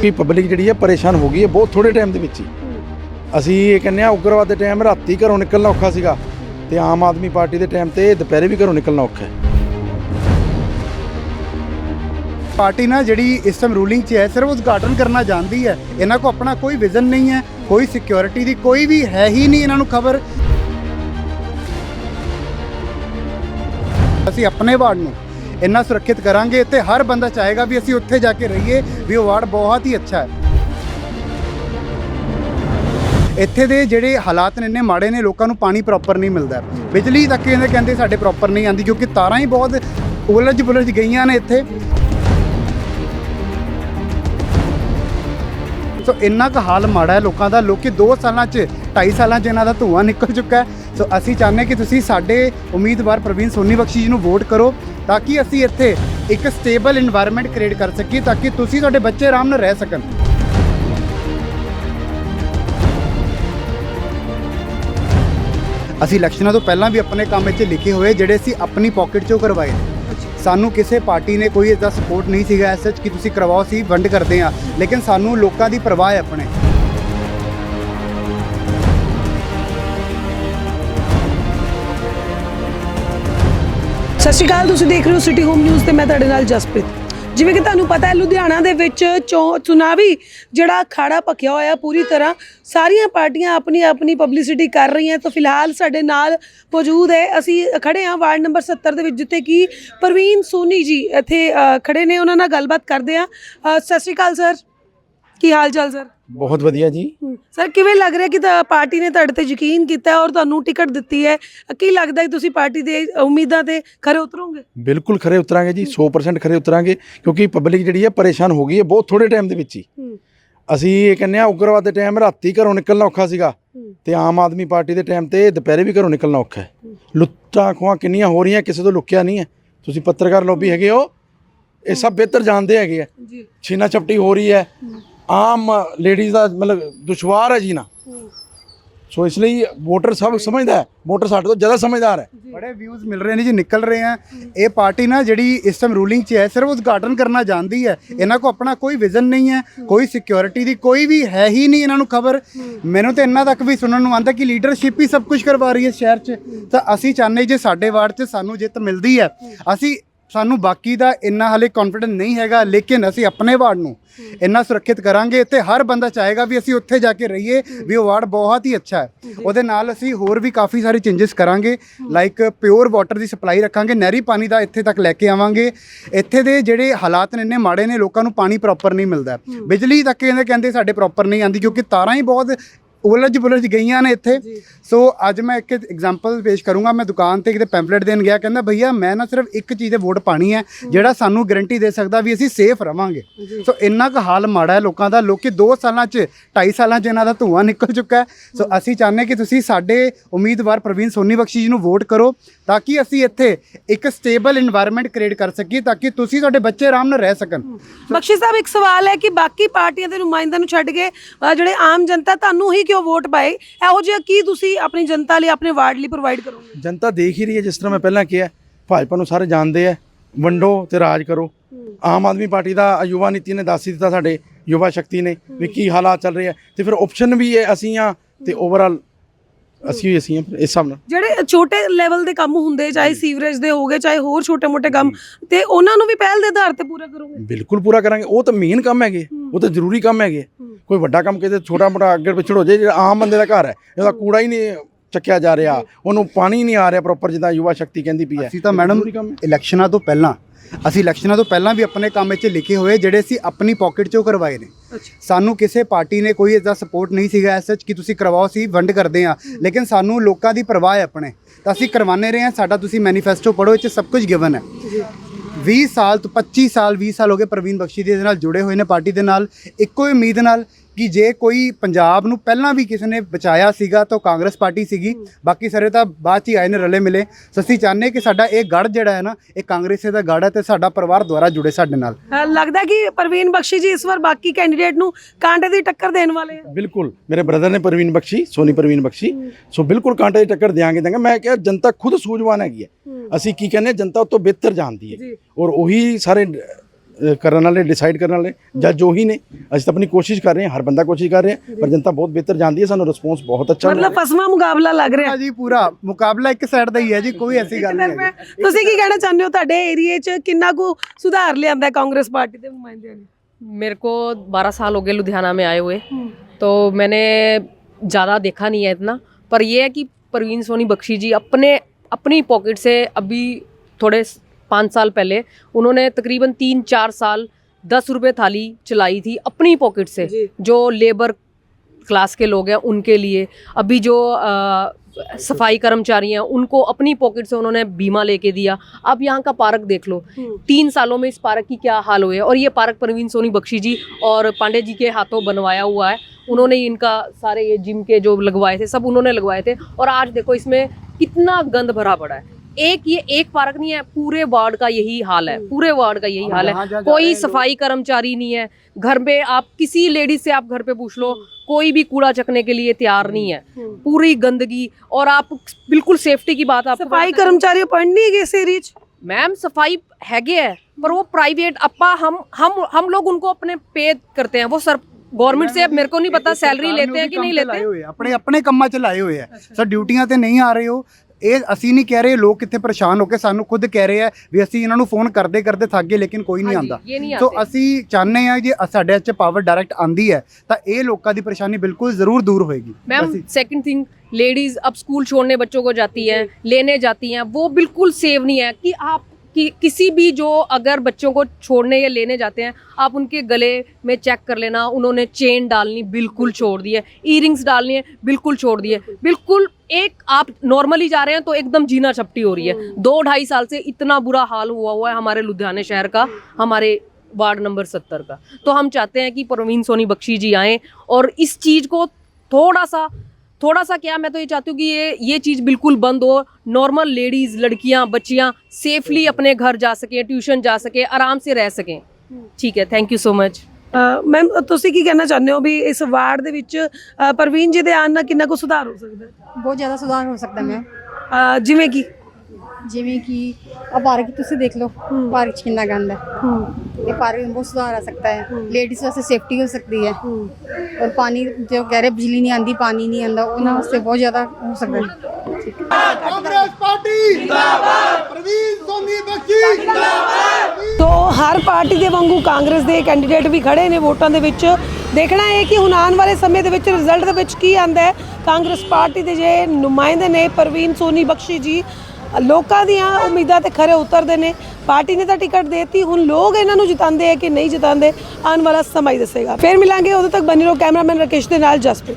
ਕਿ ਪਬਲਿਕ ਜਿਹੜੀ ਹੈ ਪਰੇਸ਼ਾਨ ਹੋ ਗਈ ਹੈ ਬਹੁਤ ਥੋੜੇ ਟਾਈਮ ਦੇ ਵਿੱਚ ਹੀ। ਅਸੀਂ ਇਹ ਕਹਿੰਦੇ ਆ ਉਗਰਵਾਦ ਦੇ ਟਾਈਮ ਰਾਤੀ ਘਰੋਂ ਨਿਕਲਣਾ ਔਖਾ ਸੀਗਾ ਤੇ ਆਮ ਆਦਮੀ ਪਾਰਟੀ ਦੇ ਟਾਈਮ ਤੇ ਦੁਪਹਿਰੇ ਵੀ ਘਰੋਂ ਨਿਕਲਣਾ ਔਖਾ ਹੈ। ਪਾਰਟੀ ਨਾ ਜਿਹੜੀ ਇਸ ਟਾਈਮ ਰੂਲਿੰਗ 'ਚ ਹੈ, ਸਿਰਫ ਉਦਘਾਟਨ ਕਰਨਾ ਜਾਣਦੀ ਹੈ। ਇਹਨਾਂ ਕੋ ਆਪਣਾ ਕੋਈ ਵਿਜ਼ਨ ਨਹੀਂ ਹੈ, ਕੋਈ ਸਿਕਿਉਰਿਟੀ ਦੀ ਕੋਈ ਵੀ ਹੈ ਹੀ ਨਹੀਂ ਇਹਨਾਂ ਨੂੰ ਖਬਰ। ਅਸੀਂ ਆਪਣੇ ਵਾਰਡ ਨੂੰ ਇੰਨਾ ਸੁਰੱਖਿਅਤ ਕਰਾਂਗੇ ਤੇ ਹਰ ਬੰਦਾ ਚਾਹੇਗਾ ਵੀ ਅਸੀਂ ਉੱਥੇ ਜਾ ਕੇ ਰਹੀਏ, ਵੀ ਉਹ ਵਾਰਡ ਬਹੁਤ ਹੀ ਅੱਛਾ ਹੈ। ਇੱਥੇ ਦੇ ਜਿਹੜੇ ਹਾਲਾਤ ਨੇ, ਇੰਨੇ ਮਾੜੇ ਨੇ, ਲੋਕਾਂ ਨੂੰ ਪਾਣੀ ਪ੍ਰੋਪਰ ਨਹੀਂ ਮਿਲਦਾ ਬਿਜਲੀ ਤੱਕ ਕਹਿੰਦੇ ਕਹਿੰਦੇ ਸਾਡੇ ਪ੍ਰੋਪਰ ਨਹੀਂ ਆਂਦੀ, ਕਿਉਂਕਿ ਤਾਰਾਂ ਹੀ ਬਹੁਤ ਉਲਝ ਬੁਲਝ ਗਈਆਂ ਨੇ ਇੱਥੇ। ਸੋ ਇੰਨਾ ਕੁ ਹਾਲ ਮਾੜਾ ਹੈ ਲੋਕਾਂ ਦਾ, ਲੋਕੀ 2 ਸਾਲਾਂ 'ਚ 2.5 ਸਾਲਾਂ 'ਚ ਇਹਨਾਂ ਦਾ ਧੂਆਂ ਨਿਕਲ ਚੁੱਕਾ ਹੈ। ਸੋ ਅਸੀਂ ਚਾਹੁੰਦੇ ਕਿ ਤੁਸੀਂ ਸਾਡੇ ਉਮੀਦਵਾਰ ਪ੍ਰਵੀਨ ਸੋਨੀ ਬਖਸ਼ੀ ਜੀ ਨੂੰ ਵੋਟ ਕਰੋ। ਤਾਂ ਕਿ ਅਸੀਂ ਇੱਥੇ ਇੱਕ ਸਟੇਬਲ এনवायरमेंट ਕ੍ਰੀਏਟ ਕਰ ਸਕੀਏ ਤਾਂ ਕਿ ਤੁਸੀਂ ਤੁਹਾਡੇ ਬੱਚੇ ਆਰਾਮ ਨਾਲ ਰਹਿ ਸਕਣ। ਅਸੀਂ ਇਲੈਕਸ਼ਨਾਂ ਤੋਂ ਪਹਿਲਾਂ ਵੀ ਆਪਣੇ ਕੰਮ ਵਿੱਚ ਲਿਖੇ ਹੋਏ, ਜਿਹੜੇ ਸੀ ਆਪਣੀ ਪਾਕਟ 'ਚੋਂ ਕਰਵਾਏ। ਸਾਨੂੰ ਕਿਸੇ ਪਾਰਟੀ ਨੇ ਕੋਈ ਇਦਾਂ ਸਪੋਰਟ ਨਹੀਂ ਸੀਗਾ ਐਸ ਸੱਚ ਕਿ ਤੁਸੀਂ ਕਰਵਾਓ ਸੀ ਵੰਡ ਕਰਦੇ ਆ ਲੇਕਿਨ ਸਾਨੂੰ ਲੋਕਾਂ ਦੀ ਪਰਵਾਹ ਹੈ ਆਪਣੇ। ਸਤਿ ਸ਼੍ਰੀ ਅਕਾਲ ਤੁਸੀਂ ਦੇਖ ਰਹੇ ਹੋ ਸਿਟੀ ਹੋਮ ਨਿਊਜ਼ ਤੇ ਮੈਂ ਤੁਹਾਡੇ ਨਾਲ ਜਸਪ੍ਰੀਤ। ਜਿਵੇਂ ਕਿ ਤੁਹਾਨੂੰ ਪਤਾ ਹੈ ਲੁਧਿਆਣਾ ਦੇ ਵਿੱਚ ਚੋ- ਚੁਣਾਵੀ ਜਿਹੜਾ ਅਖਾੜਾ ਪੱਕਿਆ ਹੋਇਆ ਪੂਰੀ ਤਰ੍ਹਾਂ ਸਾਰੀਆਂ ਪਾਰਟੀਆਂ ਆਪਣੀ ਆਪਣੀ ਪਬਲਿਸਿਟੀ ਕਰ ਰਹੀਆਂ ਤਾਂ ਫਿਲਹਾਲ ਸਾਡੇ ਨਾਲ ਮੌਜੂਦ ਹੈ ਅਸੀਂ ਖੜੇ ਹਾਂ ਵਾਰਡ ਨੰਬਰ 70 ਦੇ ਵਿੱਚ ਜਿੱਥੇ ਕਿ ਪ੍ਰਵੀਨ ਸੋਨੀ ਜੀ ਇੱਥੇ ਅ, ਖੜੇ ਨੇ। ਉਹਨਾਂ ਨਾਲ ਗੱਲਬਾਤ ਕਰਦੇ ਆ ਸਤਿ ਸ਼੍ਰੀ ਅਕਾਲ ਸਰ। ਕੀ ਹਾਲ ਚਾਲ ਸਰ? ਬਹੁਤ ਵਧੀਆ ਜੀ। ਸਰ ਕਿਵੇਂ ਲੱਗ ਰਿਹਾ ਕਿ ਤਾਂ ਪਾਰਟੀ ਨੇ ਤੁਹਾਡੇ ਤੇ ਯਕੀਨ ਕੀਤਾ ਹੈ ਔਰ ਤੁਹਾਨੂੰ ਟਿਕਟ ਦਿੱਤੀ ਹੈ? ਕੀ ਲੱਗਦਾ ਹੈ ਤੁਸੀਂ ਪਾਰਟੀ ਦੇ ਉਮੀਦਾਂ ਤੇ ਖਰੇ ਉਤਰੋਗੇ? ਬਿਲਕੁਲ ਖਰੇ ਉਤਰਾਂਗੇ ਜੀ 100% ਖਰੇ ਉਤਰਾਂਗੇ ਕਿਉਂਕਿ ਪਬਲਿਕ ਜਿਹੜੀ ਹੈ ਪਰੇਸ਼ਾਨ ਹੋ ਗਈ ਹੈ ਬਹੁਤ ਥੋੜੇ ਟਾਈਮ ਦੇ ਵਿੱਚ ਹੀ। ਅਸੀਂ ਇਹ ਕਹਿੰਦੇ ਆ ਉਗਰਵਾਦ ਦੇ ਟਾਈਮ ਰਾਤੀ ਘਰੋਂ ਨਿਕਲਣਾ ਔਖਾ ਸੀਗਾ ਤੇ ਆਮ ਆਦਮੀ ਪਾਰਟੀ ਦੇ ਟਾਈਮ ਤੇ ਦੁਪਹਿਰੇ ਵੀ ਘਰੋਂ ਨਿਕਲਣਾ ਔਖਾ ਹੈ। ਲੁੱਟਾਂ ਖੋਹਾਂ ਕਿੰਨੀਆਂ ਹੋ ਰਹੀਆਂ ਕਿਸੇ ਤੋਂ ਲੁਕਿਆ ਨਹੀਂ ਹੈ। ਤੁਸੀਂ ਪੱਤਰਕਾਰ ਲੋਬੀ ਹੈਗੇ ਹੋ ਇਹ ਸਭ ਬਿਹਤਰ ਜਾਣਦੇ ਹੈਗੇ ਆ। ਜੀ। ਛੀਨਾ ਚਪਟੀ ਹੋ ਰਹੀ ਹੈ। ਆਮ ਲੇਡੀਜ਼ ਦਾ ਮਤਲਬ ਦੁਸ਼ਵਾਰ ਹੈ ਜੀਣਾ ਸੋ ਇਸ ਲਈ ਵੋਟਰ ਸਭ ਸਮਝਦਾ ਹੈ। ਵੋਟਰ ਸਾਡੇ ਤੋਂ ਜ਼ਿਆਦਾ ਸਮਝਦਾਰ ਹੈ। ਬੜੇ ਵਿਊਜ਼ ਮਿਲ ਰਹੇ ਨੇ ਜੀ, ਨਿਕਲ ਰਹੇ ਆ। ਇਹ ਪਾਰਟੀ ਨਾ ਜਿਹੜੀ ਇਸ ਟਾਈਮ ਰੂਲਿੰਗ 'ਚ ਹੈ, ਸਿਰਫ ਉਦਘਾਟਨ ਕਰਨਾ ਜਾਣਦੀ ਹੈ। ਇਹਨਾਂ ਕੋ ਆਪਣਾ ਕੋਈ ਵਿਜ਼ਨ ਨਹੀਂ ਹੈ, ਕੋਈ ਸਿਕਿਉਰਿਟੀ ਦੀ ਕੋਈ ਵੀ ਹੈ ਹੀ ਨਹੀਂ ਇਹਨਾਂ ਨੂੰ ਖਬਰ। ਮੈਨੂੰ ਤਾਂ ਇੰਨਾ ਤੱਕ ਵੀ ਸੁਣਨ ਨੂੰ ਆਉਂਦਾ ਕਿ ਲੀਡਰਸ਼ਿਪ ਹੀ ਸਭ ਕੁਝ ਕਰਵਾ ਰਹੀ ਹੈ ਸ਼ਹਿਰ 'ਚ। ਤਾਂ ਅਸੀਂ ਚਾਹੁੰਦੇ ਜੇ, ਸਾਡੇ ਵਾਰਡ 'ਚ ਸਾਨੂੰ ਜਿੱਤ ਮਿਲਦੀ ਹੈ। ਅਸੀਂ ਸਾਨੂੰ ਬਾਕੀ ਦਾ ਇੰਨਾ ਹਲੇ ਕੌਨਫੀਡੈਂਸ ਨਹੀਂ ਹੈਗਾ ਲੇਕਿਨ ਅਸੀਂ ਆਪਣੇ ਵਾਰਡ ਨੂੰ ਇੰਨਾ ਸੁਰੱਖਿਅਤ ਕਰਾਂਗੇ ਤੇ ਹਰ ਬੰਦਾ ਚਾਹੇਗਾ ਵੀ ਅਸੀਂ ਉੱਥੇ ਜਾ ਕੇ ਰਹੀਏ ਵੀ ਉਹ ਵਾਰਡ ਬਹੁਤ ਹੀ ਅੱਛਾ ਹੈ। ਉਹਦੇ ਨਾਲ ਅਸੀਂ ਹੋਰ ਵੀ ਕਾਫੀ ਸਾਰੇ ਚੇਂਜਸ ਕਰਾਂਗੇ ਲਾਈਕ ਪਿਓਰ ਵਾਟਰ ਦੀ ਸਪਲਾਈ ਰੱਖਾਂਗੇ ਨਹਿਰੀ ਪਾਣੀ ਦਾ ਇੱਥੇ ਤੱਕ ਲੈ ਕੇ ਆਵਾਂਗੇ। ਇੱਥੇ ਦੇ ਜਿਹੜੇ ਹਾਲਾਤ ਨੇ ਇੰਨੇ ਮਾੜੇ ਨੇ ਲੋਕਾਂ ਨੂੰ ਪਾਣੀ ਪ੍ਰੋਪਰ ਨਹੀਂ ਮਿਲਦਾ। ਬਿਜਲੀ ਤੱਕ ਕਹਿੰਦੇ ਕਹਿੰਦੇ ਸਾਡੇ ਪ੍ਰੋਪਰ ਨਹੀਂ ਆਂਦੀ ਕਿਉਂਕਿ ਤਾਰਾਂ ਹੀ ਬਹੁਤ ਉਲਝ ਬੁਲਝ ਗਈਆਂ ਨੇ ਇੱਥੇ। ਸੋ ਅੱਜ ਮੈਂ ਇੱਕ ਐਗਜ਼ਾਮਪਲ ਪੇਸ਼ ਕਰੂੰਗਾ। ਮੈਂ ਦੁਕਾਨ ਤੇ ਕਿਤੇ ਪੈਂਪਲੇਟ ਦੇਣ ਗਿਆ ਕਹਿੰਦਾ ਭਈਆ ਮੈਂ ਨਾ ਸਿਰਫ ਇੱਕ ਚੀਜ਼ ਦੇ ਵੋਟ ਪਾਣੀ ਹੈ ਜਿਹੜਾ ਸਾਨੂੰ ਗਾਰੰਟੀ ਦੇ ਸਕਦਾ ਵੀ ਅਸੀਂ ਸੇਫ ਰਵਾਂਗੇ। ਸੋ ਇੰਨਾ ਕੁ ਹਾਲ ਮਾੜਾ ਹੈ ਲੋਕਾਂ ਦਾ। ਲੋਕੀ 2 ਸਾਲਾਂ 'ਚ 2.5 ਸਾਲਾਂ 'ਚ ਇਹਨਾਂ ਦਾ ਧੂਆਂ ਨਿਕਲ ਚੁੱਕਾ ਹੈ। ਸੋ ਅਸੀਂ ਚਾਹੁੰਦੇ ਕਿ ਤੁਸੀਂ ਸਾਡੇ ਉਮੀਦਵਾਰ ਪ੍ਰਵੀਨ ਸੋਨੀ ਬਖਸ਼ੀ ਜੀ ਨੂੰ ਵੋਟ ਕਰੋ ਤਾਂ ਕਿ ਅਸੀਂ ਇੱਥੇ ਇੱਕ ਸਟੇਬਲ এনवायरमेंट ਕ੍ਰੀਏਟ ਕਰ ਸਕੀਏ ਤਾਂ ਕਿ ਤੁਸੀਂ ਤੁਹਾਡੇ ਬੱਚੇ ਆਰਾਮ ਨਾਲ ਰਹਿ ਸਕਣ। ਬਖਸ਼ੀ ਸਾਹਿਬ ਇੱਕ ਸਵਾਲ ਹੈ ਕਿ ਬਾਕੀ ਪਾਰਟੀਆਂ ਦੇ ਨੁਮਾਇੰਦਿਆਂ ਨੂੰ ਛੱਡ ਕੇ ਜਿਹੜੇ ਆਮ ਜਨਤਾ ਤੁਹਾਨੂੰ ਹੀ ਕਿਉਂ ਵੋਟ ਪਾਏ ਇਹੋ ਜਿਹਾ ਕੀ ਤੁਸੀਂ ਆਪਣੀ ਜਨਤਾ ਲਈ ਆਪਣੇ ਵਾਰਡ ਲਈ ਪ੍ਰੋਵਾਈਡ ਕਰੋਗੇ? ਜਨਤਾ ਦੇਖ ਹੀ ਰਹੀ ਹੈ ਜਿਸ ਤਰ੍ਹਾਂ ਮੈਂ ਪਹਿਲਾਂ ਕਿਹਾ ਭਾਜਪਾ ਨੂੰ ਸਾਰੇ ਜਾਣਦੇ ਆ ਵੰਡੋ ਤੇ ਰਾਜ ਕਰੋ। ਆਮ ਆਦਮੀ ਪਾਰਟੀ ਦਾ ਯੁਵਾ ਨੀਤੀ ਨੇ ਦੱਸ ਹੀ ਦਿੱਤਾ ਸਾਡੇ ਯੁਵਾ ਸ਼ਕਤੀ ਨੇ ਵੀ ਕੀ ਹਾਲਾਤ ਚੱਲ ਰਹੇ ਆ। ਤੇ ਫਿਰ ਆਪਸ਼ਨ ਵੀ ਹੈ ਅਸੀਂ ਆ ਤੇ ਓਵਰਆਲ ਅਸੀਂ ਹੀ ਅਸੀਂ ਇਸ ਹਿਸਾਬ ਨਾਲ। ਜਿਹੜੇ ਛੋਟੇ ਲੈਵਲ ਦੇ ਕੰਮ ਹੁੰਦੇ ਚਾਹੇ ਸੀਵਰੇਜ ਦੇ ਹੋਗੇ ਚਾਹੇ ਹੋਰ ਛੋਟੇ-ਮੋਟੇ ਕੰਮ ਤੇ ਉਹਨਾਂ ਨੂੰ ਵੀ ਪਹਿਲ ਦੇ ਆਧਾਰ ਤੇ ਪੂਰਾ ਕਰੋਗੇ? ਬਿਲਕੁਲ ਪੂਰਾ ਕਰਾਂਗੇ। ਉਹ ਤਾਂ ਮੇਨ ਕੰਮ ਹੈਗੇ ਉਹ ਤਾਂ ਜ਼ਰੂਰੀ ਕੰਮ ਹੈਗੇ ਕੋਈ ਵੱਡਾ ਕੰਮ ਕਿਤੇ ਛੋਟਾ ਮੋਟਾ ਅੱਗੇ ਪਿਛੜ ਹੋ ਜਾਏ ਜਿਹੜਾ ਆਮ ਬੰਦੇ ਦਾ ਘਰ ਹੈ ਇਹਦਾ ਕੂੜਾ ਹੀ ਨਹੀਂ ਚੱਕਿਆ ਜਾ ਰਿਹਾ ਉਹਨੂੰ ਪਾਣੀ ਨਹੀਂ ਆ ਰਿਹਾ ਪ੍ਰੋਪਰ ਜਿੱਦਾਂ ਯੁਵਾ ਸ਼ਕਤੀ ਕਹਿੰਦੀ ਪਈ ਹੈ। ਅਸੀਂ ਤਾਂ ਮੈਡਮ। ਇਲੈਕਸ਼ਨਾਂ ਤੋਂ ਪਹਿਲਾਂ ਅਸੀਂ ਇਲੈਕਸ਼ਨਾਂ ਤੋਂ ਪਹਿਲਾਂ ਵੀ ਆਪਣੇ ਕੰਮ ਵਿੱਚ ਲਿਖੇ ਹੋਏ ਜਿਹੜੇ ਅਸੀਂ ਆਪਣੀ ਪਾਕਟ 'ਚੋਂ ਕਰਵਾਏ ਨੇ। ਸਾਨੂੰ ਕਿਸੇ ਪਾਰਟੀ ਨੇ ਕੋਈ ਇਸਦਾ ਸਪੋਰਟ ਨਹੀਂ ਸੀਗਾ ਐਸ ਸੱਚ ਕਿ ਤੁਸੀਂ ਕਰਵਾਓ ਸੀ ਵੰਡ ਕਰਦੇ ਆ ਲੇਕਿਨ ਸਾਨੂੰ ਲੋਕਾਂ ਦੀ ਪਰਵਾਹ ਹੈ ਆਪਣੇ। ਤਾਂ ਅਸੀਂ ਕਰਵਾਨੇ ਰਹੇ ਹਾਂ ਸਾਡਾ ਤੁਸੀਂ ਮੈਨੀਫੈਸਟੋ ਪੜ੍ਹੋ ਇਹ 'ਚ ਸਭ ਕੁਝ ਗਿਵਨ ਹੈ। 20 ਸਾਲ ਤੋਂ 25 ਸਾਲ 20 ਸਾਲ ਹੋ ਗਏ ਪ੍ਰਵੀਨ ਬਖਸ਼ੀ ਦੇ ਨਾਲ ਜੁੜੇ ਹੋਏ ਨੇ, ਪਾਰਟੀ ਦੇ ਨਾਲ। ਇੱਕੋ ਹੀ ਉਮੀਦ ਨਾਲ ਕਿ ਜੇ ਕੋਈ ਪੰਜਾਬ ਨੂੰ ਪਹਿਲਾਂ ਵੀ ਕਿਸੇ ਨੇ ਬਚਾਇਆ ਸੀਗਾ ਤਾਂ ਕਾਂਗਰਸ ਪਾਰਟੀ ਸੀਗੀ। ਬਾਕੀ ਸਾਰੇ ਤਾਂ ਬਾਅਦ 'ਚ ਹੀ ਆਏ ਨੇ ਰਲੇ ਮਿਲੇ। ਸੋ ਅਸੀਂ ਚਾਹੁੰਦੇ ਕਿ ਸਾਡਾ ਇਹ ਗੜ ਜਿਹੜਾ ਹੈ ਨਾ ਇਹ ਕਾਂਗਰਸੇ ਦਾ ਗੜ ਹੈ ਤੇ ਸਾਡਾ ਪਰਿਵਾਰ ਦੁਆਰਾ ਜੁੜੇ ਸਾਡੇ ਨਾਲ। ਲੱਗਦਾ ਕਿ ਪ੍ਰਵੀਨ ਬਖਸ਼ੀ ਜੀ ਇਸ ਵਾਰ ਬਾਕੀ ਕੈਂਡੀਡੇਟ ਨੂੰ ਕਾਂਟੇ ਦੀ ਟੱਕਰ ਦੇਣ ਵਾਲੇ ਆ। ਬਿਲਕੁਲ ਮੇਰੇ ਬ੍ਰਦਰ ਨੇ ਪ੍ਰਵੀਨ ਬਖਸ਼ੀ ਸੋਨੀ ਪ੍ਰਵੀਨ ਬਖਸ਼ੀ। ਸੋ ਬਿਲਕੁਲ ਕਾਂਟੇ ਦੀ ਟੱਕਰ ਦਿਆਂਗੇ ਦਾਂਗੇ ਮੈਂ ਕਿਹਾ ਜਨਤਾ ਖੁਦ ਸੂਝਵਾਨ ਹੈਗੀ ਹੈ। ਅਸੀਂ ਕੀ ਕਹਿੰਦੇ ਜਨਤਾ ਉਹ ਤੋਂ ਬਿਹਤਰ ਜਾਣਦੀ ਹੈ। ਔਰ ਉਹੀ ਸਾਰੇ ਕਰਨ ਵਾਲੇ ਡਿਸਾਈਡ ਕਰਨ ਵਾਲੇ ਜਾਂ ਜੋ ਹੀ ਨੇ ਅਸੀਂ ਤਾਂ ਆਪਣੀ ਕੋਸ਼ਿਸ਼ ਕਰ ਰਹੇ ਹਾਂ ਹਰ ਬੰਦਾ ਕੋਸ਼ਿਸ਼ ਕਰ ਰਿਹਾ ਪਰ ਜਨਤਾ ਬਹੁਤ ਬਿਹਤਰ ਜਾਣਦੀ ਹੈ ਸਾਨੂੰ ਰਿਸਪੌਂਸ ਬਹੁਤ ਅੱਛਾ ਮਿਲ ਮਤਲਬ ਫਸਵਾ ਮੁਕਾਬਲਾ ਲੱਗ ਰਿਹਾ ਜੀ ਪੂਰਾ ਮੁਕਾਬਲਾ ਇੱਕ ਸਾਈਡ ਦਾ ਹੀ ਹੈ ਜੀ ਕੋਈ ਐਸੀ ਗੱਲ ਨਹੀਂ ਹੈ ਤੁਸੀਂ ਕੀ ਕਹਿਣਾ ਚਾਹੁੰਦੇ ਹੋ ਤੁਹਾਡੇ ਏਰੀਏ 'ਚ ਕਿੰਨਾ ਕੁ ਸੁਧਾਰ ਲਿਆਂਦਾ ਹੈ ਕਾਂਗਰਸ ਪਾਰਟੀ ਦੇ ਨੁਮਾਇੰਦਿਆਂ ਨੇ मेरे को बारह साल हो गए लुधियाना में आए हुए तो मैंने ज़्यादा देखा नहीं है इतना पर ये है कि परवीन सोनी बख्शी जी अपने अपनी पॉकेट से अभी थोड़े स- पाँच साल पहले उन्होंने तकरीबन तीन चार साल दस रुपये थाली चलाई थी अपनी पॉकेट से जो। लेबर क्लास के लोग हैं उनके लिए। अभी जो अ, सफ़ाई कर्मचारी हैं उनको अपनी पॉकेट से उन्होंने बीमा लेके दिया। अब यहाँ का पार्क देख लो। तीन सालों में इस पार्क की क्या हाल हुए और ये पार्क प्रवीण सोनी बख्शी जी और पांडे जी के हाथों बनवाया हुआ है। उन्होंने ही इनका सारे ये जिम के जो लगवाए थे सब उन्होंने लगवाए थे। और आज देखो इसमें कितना गंद भरा पड़ा है। एक ये एक पार्क नहीं है पूरे वार्ड का यही हाल है पूरे वार्ड का यही हाल जहाँ है जहाँ जा कोई रहे हैं लोग- सफाई कर्मचारी नहीं है घर पे आप किसी लेडीज से आप घर पे पूछ लो कोई भी कूड़ा चकने के लिए तैयार नहीं है पूरी गंदगी और आप बिल्कुल सेफ्टी की बात आप ਸਫਾਈ ਕਰਮਚਾਰੀ ਅਪਾਇੰਟ ਨਹੀਂ ਹੈਗੇ ਇਸ ਏਰੀਏ 'ਚ मैम सफाई हैगे है पर वो प्राइवेट अपा हम हम हम लोग उनको अपने पे करते हैं वो सर गवर्नमेंट से अब मेरे को नहीं पता सैलरी लेते हैं कि नहीं लेते ਹੋਏ ਆ, ਆਪਣੇ ਆਪਣੇ ਕੰਮਾਂ 'ਚ ਲਾਏ ਹੋਏ ਆ ਸਰ ਡਿਊਟੀਆਂ ਤੇ ਨਹੀਂ ਆ ਰਹੇ ਹੋ ਇਹ ਅਸੀਂ ਨਹੀਂ ਕਹਿ ਰਹੇ ਲੋਕ ਕਿੱਥੇ ਪਰੇਸ਼ਾਨ ਹੋ ਕੇ ਸਾਨੂੰ ਖੁਦ ਕਹਿ ਰਹੇ ਆ ਵੀ ਅਸੀਂ ਇਹਨਾਂ ਨੂੰ ਫੋਨ ਕਰਦੇ ਕਰਦੇ ਥੱਕ ਗਏ ਲੇਕਿਨ ਕੋਈ ਨਹੀਂ हाँ जी, ਆਂਦਾ ये नहीं ਸੋ आते ਅਸੀਂ ਚਾਹੁੰਦੇ ਆ ਜੇ ਸਾਡੇ 'ਚ ਪਾਵਰ ਡਾਇਰੈਕਟ ਆਂਦੀ ਹੈ ਤਾਂ ਇਹ ਲੋਕਾਂ ਦੀ ਪਰੇਸ਼ਾਨੀ ਬਿਲਕੁਲ ਜ਼ਰੂਰ ਦੂਰ ਹੋਏਗੀ मैम ਅਸੀਂ- सेकंड थिंग लेडीज अब स्कूल छोड़ने बच्चों को जाती हैं लेने जाती हैं वो बिल्कुल सेव नहीं है कि आप कि किसी भी जो अगर बच्चों को छोड़ने या लेने जाते हैं आप उनके गले में चेक कर लेना उन्होंने चेन डालनी बिल्कुल छोड़ दी है इयरिंग्स डालनी है बिल्कुल छोड़ दी है बिल्कुल एक आप नॉर्मली जा रहे हैं तो एकदम जीना छपटी हो रही है। दो ढाई साल से इतना बुरा हाल हुआ हुआ है हमारे लुधियाने शहर का हमारे वार्ड नंबर सत्तर का। तो हम चाहते हैं कि परवीन सोनी बख्शी जी आएँ और इस चीज़ को थोड़ा सा थोड़ा सा क्या मैं तो ये चाहती हूँ कि ये ये चीज़ बिल्कुल बंद हो नॉर्मल लेडीज़ लड़कियाँ बच्चियाँ सेफली अपने घर जा सकें ट्यूशन जा सकें आराम से रह सकें ठीक है thank you so much ma'am ਤੁਸੀਂ ਕੀ ਕਹਿਣਾ ਚਾਹੁੰਦੇ ਹੋ ਵੀ ਇਸ ਵਾਰਡ ਦੇ ਵਿੱਚ ਅ, ਪ੍ਰਵੀਨ ਜੀ ਦੇ ਆਉਣ ਨਾਲ ਕਿੰਨਾ ਕੁ ਸੁਧਾਰ ਹੋ ਸਕਦਾ ਹੈ ਬਹੁਤ ਜ਼ਿਆਦਾ ਸੁਧਾਰ ਹੋ ਸਕਦਾ ਮੈਮ ਅ, ਜਿਵੇਂ ਕਿ ਜਿਵੇਂ ਕਿ ਆ ਪਾਰਕ ਤੁਸੀਂ ਦੇਖ ਲਓ ਪਾਰਕ 'ਚ ਕਿੰਨਾ ਗੰਦ ਹੈ ਇਹ ਪਾਰਕ में बहुत सुधार आ सकता है लेडीज वास्ते सेफ्टी हो सकती है और पानी जो कह रहे बिजली नहीं आंदी पानी नहीं आंदा ਉਹਨਾਂ ਵਾਸਤੇ ਬਹੁਤ ਜ਼ਿਆਦਾ ਹੋ ਸਕਦਾ ਹੈ ਕਾਂਗਰਸ ਪਾਰਟੀ ਜਿੰਦਾਬਾਦ ਪ੍ਰਵੀਨ ਸੋਨੀ ਬਖਸ਼ੀ ਜਿੰਦਾਬਾਦ ਤੋ ਹਰ ਪਾਰਟੀ ਦੇ ਵਾਂਗੂ ਕਾਂਗਰਸ ਦੇ ਕੈਂਡੀਡੇਟ ਵੀ ਖੜੇ ਨੇ ਵੋਟਾਂ ਦੇ ਵਿੱਚ ਦੇਖਣਾ ਹੈ ਕਿ ਹੁਣ ਆਉਣ ਵਾਲੇ ਸਮੇਂ ਦੇ ਵਿੱਚ ਰਿਜ਼ਲਟ ਦੇ ਵਿੱਚ ਕੀ ਆਂਦਾ ਹੈ ਕਾਂਗਰਸ ਪਾਰਟੀ ਦੇ ਜੇ ਨੁਮਾਇੰਦੇ ਨੇ ਪ੍ਰਵੀਨ ਸੋਨੀ ਬਖਸ਼ੀ ਜੀ ਲੋਕਾਂ ਦੀਆਂ ਉਮੀਦਾਂ ਤੇ ਖਰੇ ਉਤਰਦੇ ਨੇ। ਪਾਰਟੀ ਨੇ ਤਾਂ ਟਿਕਟ ਦੇਤੀ, ਹੁਣ ਲੋਕ ਇਹਨਾਂ ਨੂੰ ਜਿਤਾਉਂਦੇ ਆ ਕਿ ਨਹੀਂ ਜਿਤਾਉਂਦੇ, ਆਉਣ ਵਾਲਾ ਸਮਾਂ ਹੀ ਦੱਸੇਗਾ। ਫਿਰ ਮਿਲਾਂਗੇ, ਉਦੋਂ ਤੱਕ ਬਣੀ ਰਹੋ ਕੈਮਰਾਮੈਨ ਰਕੇਸ਼ ਦੇ ਨਾਲ ਜਸਪ੍ਰੀਤ।